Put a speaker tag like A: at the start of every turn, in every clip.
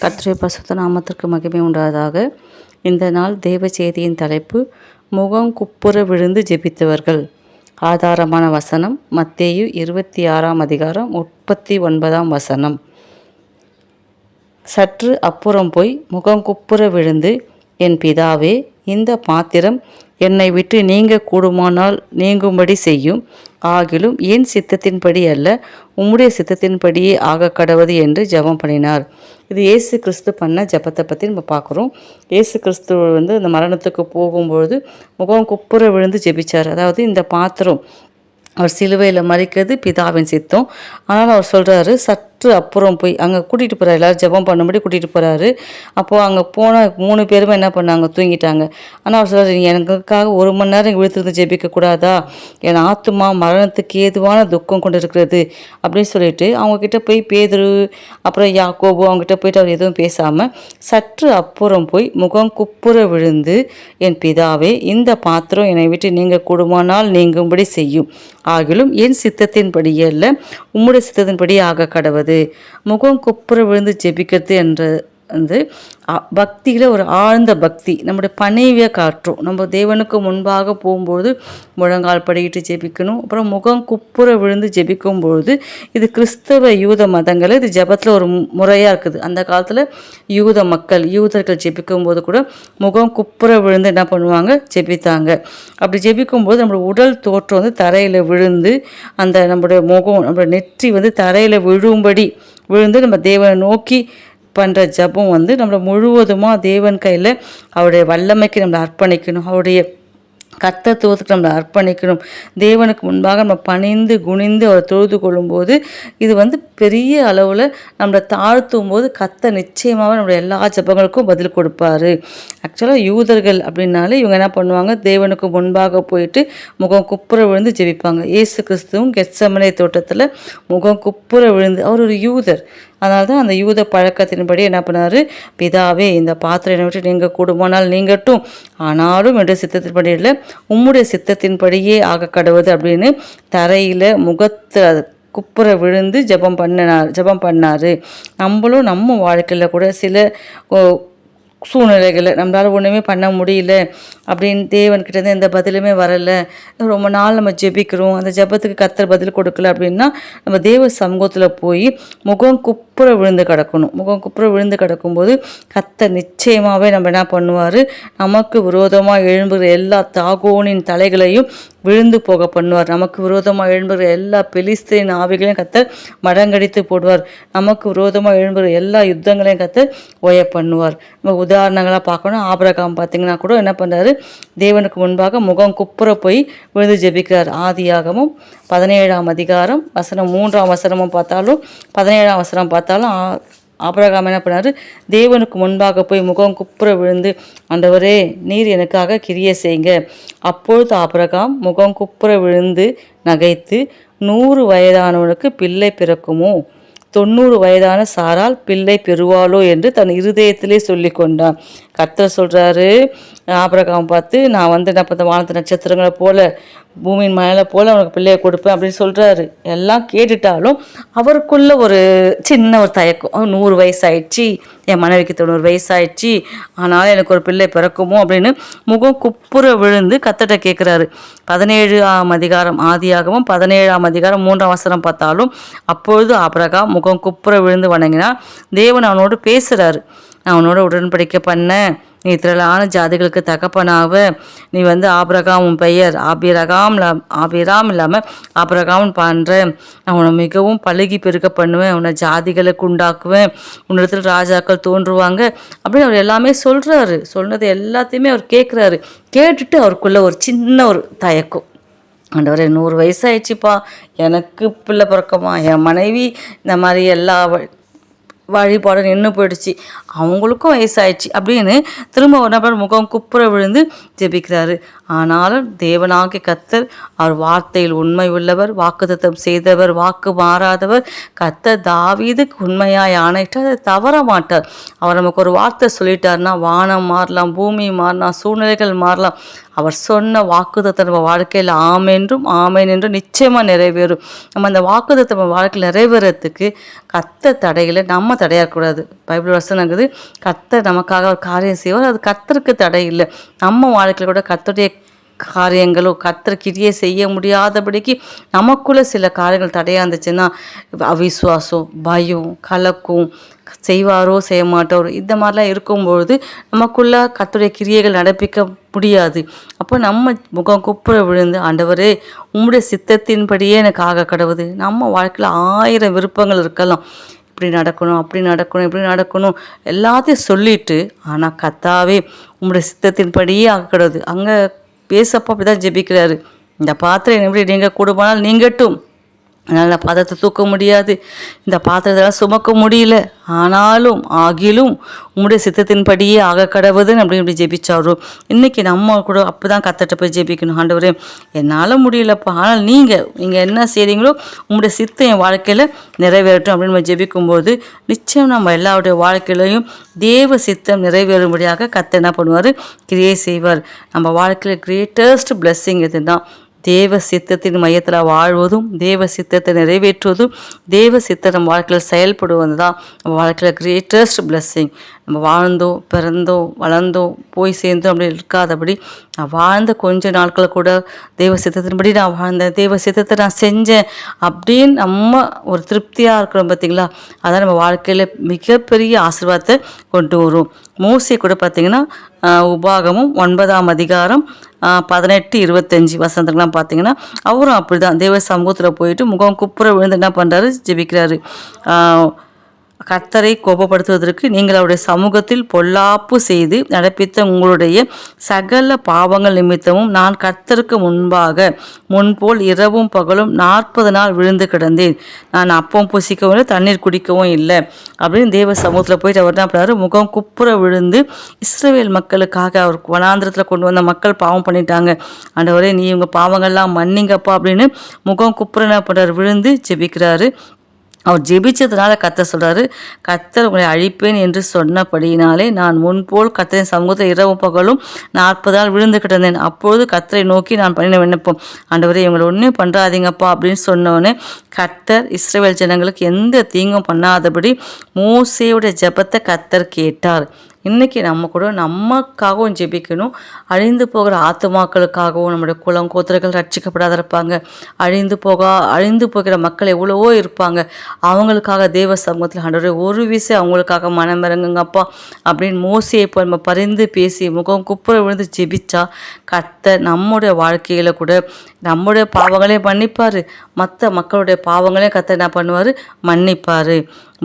A: கர்த்தருடைய பசுத்த நாமத்திற்கு மகிமை உண்டாதாக. இந்த நாள் தேவ செய்தியின் தலைப்பு முகம் குப்புற விழுந்து ஜெபித்தவர்கள். ஆதாரமான வசனம் மத்தேயு இருபத்தி ஆறாம் அதிகாரம் முப்பத்தி ஒன்பதாம் வசனம். சற்று அப்புறம் போய் முகம் குப்புற விழுந்து என் பிதாவே இந்த பாத்திரம் என்னை விட்டு நீங்க கூடுமானால் நீங்கும்படி செய்யும். ஆகிலும் என் சித்தத்தின்படி அல்ல? உம்முடைய சித்தத்தின்படியே ஆக கடவுது என்று ஜெபம் பண்ணினார். இது இயேசு கிறிஸ்து பண்ண ஜபத்தை பற்றி நம்ம பார்க்குறோம். இயேசு கிறிஸ்து வந்து அந்த மரணத்துக்கு போகும்பொழுது முகம் குப்புற விழுந்து ஜெபிச்சார். அதாவது இந்த பாத்திரம் அவர் சிலுவையில் மறிக்கிறது பிதாவின் சித்தம். ஆனால் அவர் சொல்கிறாரு சற்று அப்புறம் போய் அங்கே கூட்டிகிட்டு போகிறாரு எல்லோரும் ஜெபம் பண்ணும்படி கூட்டிகிட்டு போகிறாரு அப்போது அங்கே போன மூணு பேருமே என்ன பண்ணாங்க? தூங்கிட்டாங்க. ஆனால் அவர் சொல்கிறார் எனக்காக ஒரு மணி நேரம் இங்கே விழுத்திருந்து ஜெபிக்கக்கூடாதா என் ஆத்துமா மரணத்துக்கு ஏதுவான துக்கம் கொண்டு இருக்கிறது அப்படின்னு சொல்லிட்டு அவங்கக்கிட்ட போய் பேதுரு அப்புறம் யாக்கோபு அவங்ககிட்ட போயிட்டு அவர் எதுவும் பேசாமல் சற்று அப்புறம் போய் முகம் குப்புற விழுந்து என் பிதாவே இந்த பாத்திரம் என்னை விட்டு நீங்கள் கூடுமானால் நீங்கும்படி செய்யும். ஆகிலும் என் சித்தத்தின்படி அல்ல உம்முடைய சித்தத்தின்படி ஆக கடவுள். முகம் குப்புற விழுந்து ஜெபிக்கிறது என்ற வந்து பக்தியில் ஒரு ஆழ்ந்த பக்தி நம்முடைய பணிவை காற்றும் நம்ம தேவனுக்கு முன்பாக போகும்போது முழங்கால் படிக்கிட்டு ஜெபிக்கணும் அப்புறம் முகம் குப்புற விழுந்து ஜெபிக்கும் பொழுது இது கிறிஸ்தவ யூத மதங்கள் இது ஜபத்தில் ஒரு முறையாக இருக்குது. அந்த காலத்தில் யூத மக்கள் யூதர்கள் ஜெபிக்கும் போது கூட முகம் குப்புற விழுந்து என்ன பண்ணுவாங்க? ஜெபித்தாங்க. அப்படி ஜெபிக்கும் போது நம்மளோட உடல் தோற்றம் வந்து தரையில் விழுந்து அந்த நம்மளுடைய முகம் நம்மளோட நெற்றி வந்து தரையில் விழும்படி விழுந்து நம்ம தேவனை நோக்கி பண்ணுற ஜபம் வந்து நம்மளை முழுவதுமாக தேவன் கையில் அவருடைய வல்லமைக்கு நம்மளை அர்ப்பணிக்கணும். அவருடைய கத்தத்துவத்துக்கு நம்மளை அர்ப்பணிக்கணும். தேவனுக்கு முன்பாக நம்ம பணிந்து குனிந்து அவர் தொழுது கொள்ளும்போது இது வந்து பெரிய அளவில் நம்மளை தாழ்த்தும் போது கத்த நிச்சயமாக நம்மளுடைய எல்லா ஜபங்களுக்கும் பதில் கொடுப்பாரு. ஆக்சுவலாக யூதர்கள் அப்படின்னாலே இவங்க என்ன பண்ணுவாங்க? தேவனுக்கு முன்பாக போயிட்டு முகம் குப்புற விழுந்து ஜெபிப்பாங்க. ஏசு கிறிஸ்துவும் கெட்சமனை தோட்டத்தில் முகம் குப்புற விழுந்து அவர் ஒரு யூதர். அதனால தான் அந்த யூத பழக்கத்தின்படி என்ன பண்ணார்? பிதாவே இந்த பாத்திரம் விட்டு நீங்கள் கூடுமானால் நீங்கட்டும். ஆனாலும் என்ற சித்தத்தின்படி இல்லை உம்முடைய சித்தத்தின்படியே ஆக கடவுது அப்படின்னு தரையில் முகத்தில் குப்புற விழுந்து ஜபம் பண்ணினார் ஜபம் பண்ணார். நம்மளும் நம்ம வாழ்க்கையில் கூட சில சூழ்நிலைகளை நம்மளால் ஒன்றுமே பண்ண முடியல. அப்படின்னு தேவன்கிட்டேருந்து எந்த பதிலுமே வரலை. ரொம்ப நாள் நம்ம ஜெபிக்கிறோம். அந்த ஜெபத்துக்கு கத்தர் பதில் கொடுக்கல அப்படின்னா நம்ம தேவ சமூகத்தில் போய் முகம் குப்புற விழுந்து கிடக்கணும். முகம் குப்புற விழுந்து கிடக்கும்போது கத்தர் நிச்சயமாகவே நம்ம என்ன பண்ணுவார்? நமக்கு விரோதமாக எழும்புகிற எல்லா தாகோனின் தலைகளையும் விழுந்து போக பண்ணுவார். நமக்கு விரோதமாக எழும்புகிற எல்லா பெலிஸ்தீன் ஆவிகளையும் கத்தர் மடங்கடித்து போடுவார். நமக்கு விரோதமாக எழும்புகிற எல்லா யுத்தங்களையும் கத்தர் ஓய பண்ணுவார். நம்ம உதாரணங்களாக பார்க்கணும். ஆபரகாம் பார்த்தீங்கன்னா கூட என்ன பண்ணுறாரு தேவனுக்கு முன்பாக முகம் குப்புற போய் விழுந்து ஜெபிக்கிறார். ஆதியாகமும் பதினேழாம் அதிகாரம் வசனம் மூன்றாம் வசனமும் பார்த்தாலும் பதினேழாம் வசனம் பார்த்தாலும் ஆபரகாம் என்ன பண்ணார்? தேவனுக்கு முன்பாக போய் முகம் குப்புற விழுந்து ஆண்டவரே நீர் எனக்காக கிரிய செய்யுங்க. அப்பொழுது ஆபரகாம் முகம் குப்புற விழுந்து நகைத்து நூறு வயதானவனுக்கு பிள்ளை பிறக்குமோ? தொண்ணூறு வயதான சாரால் பிள்ளை பெறுவாளோ என்று தன் இருதயத்திலே சொல்லி கொண்டான். கத்தர் சொல்கிறாரு ஆபரகாம் பார்த்து நான் வந்து என்ன பண்ண வானத்து நட்சத்திரங்களை போல பூமியின் மேலே போல் அவனுக்கு பிள்ளையை கொடுப்பேன் அப்படின்னு சொல்கிறாரு எல்லாம் கேட்டுட்டாலும் அவருக்குள்ள ஒரு சின்ன ஒரு தயக்கம். நூறு வயசாயிடுச்சு. என் மனைவிக்கு தொண்ணூறு வயசாயிடுச்சு. ஆனாலும் எனக்கு ஒரு பிள்ளை பிறக்குமோ? அப்படின்னு முகம் குப்புற விழுந்து கத்தட்ட கேட்குறாரு பதினேழு ஆம் அதிகாரம் ஆதியாகவும் பதினேழாம் அதிகாரம் மூன்றாம் வசனம் பார்த்தாலும் அப்பொழுது அபிரகா முகம் குப்புற விழுந்து வணங்கினா தேவன் அவனோடு பேசுகிறாரு நான் அவனோட உடன்படிக்கை பண்ணேன். நீ திரளான ஜாதிகளுக்கு தகப்பனாவ. நீ வந்து ஆபிரகாம் உன் பெயர். ஆபிரகாம் ஆபிராம் இல்லாமல் ஆபிரகாம் பண்ணுற நான் உன்னை மிகவும் பழுகி பெருக்க பண்ணுவேன். உன்னை ஜாதிகளுக்கு உண்டாக்குவேன். உன்னிடத்தில் ராஜாக்கள் தோன்றுவாங்க. அப்படின்னு அவர் எல்லாமே சொல்கிறாரு சொன்னது எல்லாத்தையுமே அவர் கேட்குறாரு கேட்டுட்டு அவருக்குள்ளே ஒரு சின்ன ஒரு தயக்கம். ஆண்டவரே நூறு வயசாயிடுச்சுப்பா. எனக்கு பிள்ளை பிறக்கமா? என் மனைவி இந்த மாதிரி எல்லா வழிபாடு நின்று போயிடுச்சு. அவங்களுக்கும் வயசாயிடுச்சு. அப்படின்னு திரும்ப ஒரு நபர் முகம் குப்புற விழுந்து ஜெபிக்கிறாரு. ஆனாலும் தேவனாகி கத்தர் அவர் வார்த்தையில் உண்மை உள்ளவர் வாக்குத்தத்தம் செய்தவர் வாக்கு மாறாதவர் கத்தர் தாவீதுக்கு உண்மையாய் ஆணையிட்டு அதை தவற மாட்டார். அவர் நமக்கு ஒரு வார்த்தை சொல்லிட்டார்னா வானம் மாறலாம் பூமி மாறலாம் சூழ்நிலைகள் மாறலாம். அவர் சொன்ன வாக்குதத்தை நம்ம வாழ்க்கையில் ஆமென்றும் ஆமேன் என்றும் நிச்சயமாக நிறைவேறும். நம்ம அந்த வாக்குதத்தை நம்ம வாழ்க்கையில் நிறைவேறத்துக்கு கத்த தடைகளை நம்ம தடையாக இருக்கக்கூடாது பைபிள் வசனங்குது கத்த நமக்காக ஒரு காரியம் செய்வார் அது கத்தருக்கு தடை இல்லை. நம்ம வாழ்க்கையில் கூட கத்தருடைய காரியங்களோ கத்தர் கிரியை செய்ய முடியாதபடிக்கு நமக்குள்ளே சில காரியங்கள் தடையாக இருந்துச்சுன்னா அவிஸ்வாசம் பயம் கலக்கும் செய்வாரோ செய்ய மாட்டாரோ இந்த மாதிரிலாம் இருக்கும்பொழுது நமக்குள்ளே கத்துடைய கிரியைகள் நடப்பிக்க முடியாது. அப்போ நம்ம முகம் குப்புற விழுந்து ஆண்டவரே உம்முடைய சித்தத்தின்படியே எனக்கு ஆக கடவுது. நம்ம வாழ்க்கையில் ஆயிரம் விருப்பங்கள் இருக்கலாம். இப்படி நடக்கணும் அப்படி நடக்கணும் இப்படி நடக்கணும் எல்லாத்தையும் சொல்லிட்டு ஆனால் கத்தாவே உங்களுடைய சித்தத்தின்படியே ஆக கடவுது. அங்கே பேசப்போ அப்படி தான் ஜெபிக்கிறாரு. இந்த பாத்திரம் எப்படி நீங்கள் கூடுமானால் நீங்கட்டும். அதனால் பாத்திரத்தை தூக்க முடியாது. இந்த பாத்திரத்தெல்லாம் சுமக்க முடியல. ஆனாலும் ஆகிலும் உங்களுடைய சித்தத்தின்படியே ஆக கடவுதுன்னு அப்படி இப்படி ஜெபிச்சாரு. இன்றைக்கி நம்ம கூட அப்போ தான் கத்தட்ட போய் ஜெபிக்கணும். ஆண்டவரே என்னால் முடியலப்பா. ஆனால் நீங்கள் நீங்கள் என்ன செய்கிறீங்களோ உங்களுடைய சித்தம் என் வாழ்க்கையில் நிறைவேறட்டும் அப்படின்னு நம்ம ஜெபிக்கும்போது நிச்சயம் நம்ம எல்லாருடைய வாழ்க்கையிலையும் தேவ சித்தம் நிறைவேறும்படியாக கத்தை என்ன பண்ணுவார்? கிரியே செய்வார். நம்ம வாழ்க்கையில் கிரேட்டஸ்ட் பிளெஸ்ஸிங் எதுனா தேவ சித்தத்தின் மையத்தில் வாழ்வதும் தேவ சித்தத்தை நிறைவேற்றுவதும் தேவ சித்தம் நம்ம வாழ்க்கையில் செயல்படுவது தான் நம்ம வாழ்க்கையில் கிரேட்டஸ்ட் பிளெஸ்ஸிங் நம்ம வாழ்ந்தோ பிறந்தோ வளர்ந்தோம் போய் சேர்ந்தோம் அப்படி இருக்காதபடி நான் வாழ்ந்த கொஞ்ச நாட்கள் கூட தேவ சித்தத்தின்படி நான் வாழ்ந்தேன். தேவ சித்தத்தை நான் செஞ்சேன் அப்படின்னு நம்ம ஒரு திருப்தியாக இருக்கிறோம் பார்த்தீங்களா? அதான் நம்ம வாழ்க்கையில் மிகப்பெரிய ஆசீர்வாதத்தை கொண்டு வரும். மோசி கூட பார்த்திங்கன்னா உபாகமும் ஒன்பதாம் அதிகாரம் பதினெட்டு இருபத்தஞ்சி வசந்தங்கள்லாம் பார்த்தீங்கன்னா அவரும் அப்படி தான் தேவ சமூகத்தில் போயிட்டு முகம் குப்புற விழுந்து என்ன பண்ணுறாரு ஜெபிக்கிறாரு. கர்த்தரை கோபப்படுத்துவதற்கு நீங்கள் அவருடைய சமூகத்தில் பொல்லாப்பு செய்து நடப்பித்த உங்களுடைய சகல பாவங்கள் நிமித்தமும் நான் கர்த்தருக்கு முன்பாக முன்போல் இரவும் பகலும் நாற்பது நாள் விழுந்து கிடந்தேன். நான் அப்பம் புசிக்கவும் இல்லை தண்ணீர் குடிக்கவும் இல்லை. அப்படின்னு தேவ சமூகத்தில் போயிட்டு அவர் தான் பண்ணார் முகம் குப்புற விழுந்து இஸ்ரேல் மக்களுக்காக அவர் வனாந்திரத்தில் கொண்டு வந்த மக்கள் பாவம் பண்ணிட்டாங்க. ஆண்டவரே நீ இவங்க பாவங்கள்லாம் மன்னிங்கப்பா அப்படின்னு முகம் குப்புற என்ன பண்ணுறார் விழுந்து ஜெபிக்கிறாரு. அவர் ஜெபிச்சதுனால கத்தர் சொல்றாரு கத்தர் உங்களை அழிப்பேன் என்று சொன்னபடியினாலே நான் முன்போல் கத்தரின் சமூகத்தை இரவு பகலும் நாற்பது நாள் விழுந்து கிடந்தேன். அப்பொழுது கத்தரை நோக்கி நான் பண்ணின விண்ணப்பம். ஆண்டவரே இவங்களை ஒன்றும் பண்ணுறாதீங்கப்பா அப்படின்னு சொன்னோடனே கத்தர் இஸ்ரேல் ஜனங்களுக்கு எந்த தீங்கும் பண்ணாதபடி மோசையுடைய ஜெபத்தை கத்தர் கேட்டார். இன்றைக்கி நம்ம கூட நமக்காகவும் ஜெபிக்கணும். அழிந்து போகிற ஆத்துமாக்களுக்காகவும் நம்முடைய குளம் கோத்திரங்கள் ரட்சிக்கப்படாத இருப்பாங்க அழிந்து போக அழிந்து போகிற மக்கள் எவ்வளவோ இருப்பாங்க. அவங்களுக்காக தேவ சமூகத்தில் ஆண்டவரே ஒரு விசை அவங்களுக்காக மனமிறங்குங்கப்பா அப்படின்னு மோசியை இப்போ நம்ம பரிந்து பேசி முகம் குப்புற விழுந்து ஜெபிச்சா கத்த நம்முடைய வாழ்க்கையில் கூட நம்முடைய பாவங்களே மன்னிப்பார். மற்ற மக்களுடைய பாவங்களையும் கத்த என்ன பண்ணுவார்? மன்னிப்பார்.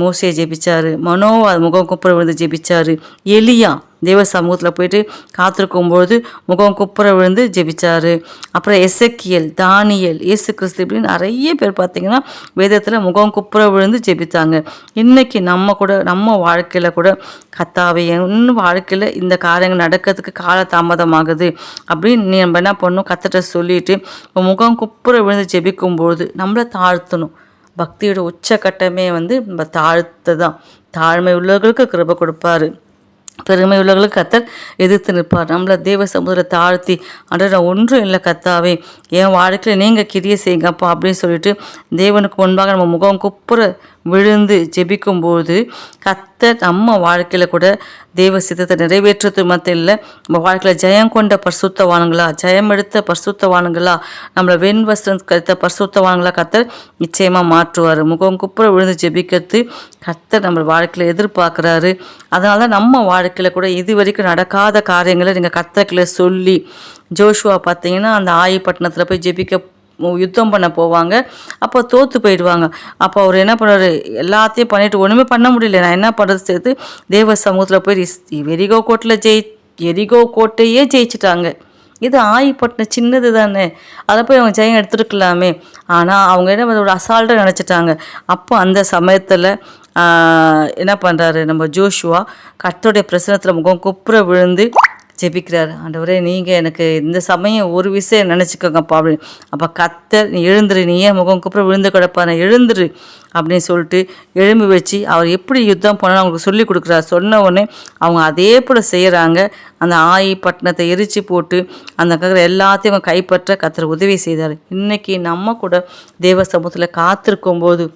A: மோசையை ஜெபிச்சார். மனோவா முகம் குப்புற விழுந்து ஜெபிச்சார். எலியா தேவ சமூகத்தில் போயிட்டு காத்திருக்கும்பொழுது முகம் குப்புற விழுந்து ஜெபிச்சார். அப்புறம் எசக்கியல் தானியல் இயேசு கிறிஸ்து இப்படின்னு நிறைய பேர் பார்த்தீங்கன்னா வேதத்தில் முகம் குப்புற விழுந்து ஜெபித்தாங்க இன்றைக்கி நம்ம கூட நம்ம வாழ்க்கையில் கூட கத்தாவை இன்னும் வாழ்க்கையில் இந்த காரியங்கள் நடக்கிறதுக்கு கால தாமதமாகுது அப்படின்னு நீ நம்ம என்ன பண்ணணும்? கத்தட்ட சொல்லிட்டு முகம் குப்புற விழுந்து ஜெபிக்கும்பொழுது நம்மளை தாழ்த்தணும். பக்தியோட உச்சக்கட்டமே வந்து நம்ம தாழ்த்து தான் தாழ்மை உள்ளவர்களுக்கு கிருப கொடுப்பாரு. பெருமை உள்ளவர்களுக்கு கத்தர் எதிர்த்து நிற்பார் நம்மளை தேவ சமுதிரத்தை தாழ்த்தி அன்றா ஒன்றும் இல்லை கத்தாவே. என் வாழ்க்கையில் நீங்கள் கிரிய செய்யுங்கப்பா அப்படின்னு சொல்லிட்டு தேவனுக்கு முன்பாக நம்ம முகம் குப்புற விழுந்து ஜெபிக்கும்போது கத்தர் நம்ம வாழ்க்கையில் கூட தேவ சித்தத்தை நிறைவேற்றுறது மட்டும் இல்லை நம்ம வாழ்க்கையில் ஜெயம் கொண்ட பரிசுத்தவானுங்களா ஜெயம் எடுத்த பரிசுத்தவானுங்களா நம்மளை வெண் வஸ்திரம் கருத்த பரிசுத்தவானுங்களா கத்தர் நிச்சயமாக மாற்றுவார். முகம் குப்புற விழுந்து ஜெபிக்கிறது கத்தர் நம்ம வாழ்க்கையில் எதிர்பார்க்குறாரு. அதனால தான் நம்ம வாழ்க்கையில் கூட இது வரைக்கும் நடக்காத காரியங்களை நீங்கள் கத்தர்களை சொல்லி ஜோஷுவா பார்த்தீங்கன்னா அந்த ஆயிப்பட்டினத்தில் போய் ஜெபிக்க யுத்தம் பண்ண போவாங்க. அப்போ தோற்று போயிடுவாங்க. அப்போ அவர் என்ன பண்ணுறாரு எல்லாத்தையும் பண்ணிட்டு ஒன்றுமே பண்ண முடியல. நான் என்ன பண்ணுறது சேர்த்து தேவ சமூகத்தில் போய் எரிகோ கோட்டில் ஜெயி எரிகோ கோட்டையே ஜெயிச்சிட்டாங்க. இது ஆயிப்பட்டினம் சின்னது தானே. அதை போய் அவங்க ஜெயம் எடுத்துருக்கலாமே. ஆனால் அவங்க என்ன ஒரு அசால்ட்டாக நினச்சிட்டாங்க. அப்போ அந்த சமயத்தில் என்ன பண்ணுறாரு நம்ம ஜோஷுவா? கட்டோடைய பிரசனத்தில் முகம் குப்புற விழுந்து ஜெபிக்கிறார். ஆண்டவரே நீங்கள் எனக்கு இந்த சமயம் ஒரு விஷயம் நினச்சிக்கோங்கப்பா அப்படின்னு அப்போ கத்தர் நீ எழுந்துரு நீ ஏன் முகம் குப்புற விழுந்து கிடப்பான எழுந்துரு அப்படின்னு சொல்லிட்டு எழும்பி வச்சு அவர் எப்படி யுத்தம் பண்ணணும் அவங்களுக்கு சொல்லி கொடுக்குறாரு. சொன்ன உடனே அவங்க அதே போல் செய்கிறாங்க அந்த ஆயி பட்டணத்தை எரிச்சு போட்டு அந்த கக்கிற எல்லாத்தையும் அவங்க கைப்பற்ற கத்தர் உதவி செய்தார். இன்றைக்கி நம்ம கூட தேவ சமூகத்தில் காத்திருக்கும் போது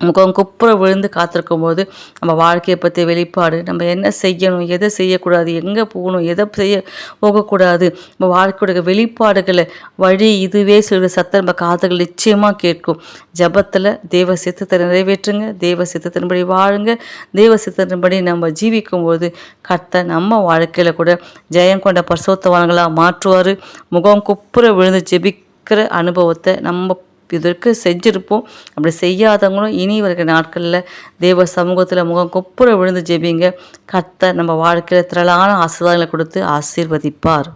A: முகம் குப்புற விழுந்து காத்திருக்கும் போது நம்ம வாழ்க்கையை பற்றி வெளிப்பாடு நம்ம என்ன செய்யணும் எதை செய்யக்கூடாது எங்கே போகணும் எதை செய்ய போகக்கூடாது நம்ம வாழ்க்கையோட வெளிப்பாடுகளை வழி இதுவே சொல்கிற சத்தம் நம்ம காதுகள் நிச்சயமாக கேட்கும். ஜபத்தில் தேவ சித்தத்தை நிறைவேற்றுங்க தேவ சித்தத்தின்படி வாழுங்க தேவ சித்தத்தின்படி நம்ம ஜீவிக்கும் போது கர்த்த நம்ம வாழ்க்கையில் கூட ஜெயம் கொண்ட பரிசோத்தவான்களாக மாற்றுவார். முகம் குப்புற விழுந்து ஜெபிக்கிற அனுபவத்தை நம்ம இதற்கு செஞ்சுருப்போம். அப்படி செய்யாதவங்களும் இனி வருகிற நாட்களில் தேவ சமூகத்தில் முகம் கொப்புற விழுந்து ஜெபிங்க. கத்த நம்ம வாழ்க்கையில் திரளான ஆசீர்வாதங்களை கொடுத்து ஆசீர்வதிப்பார்.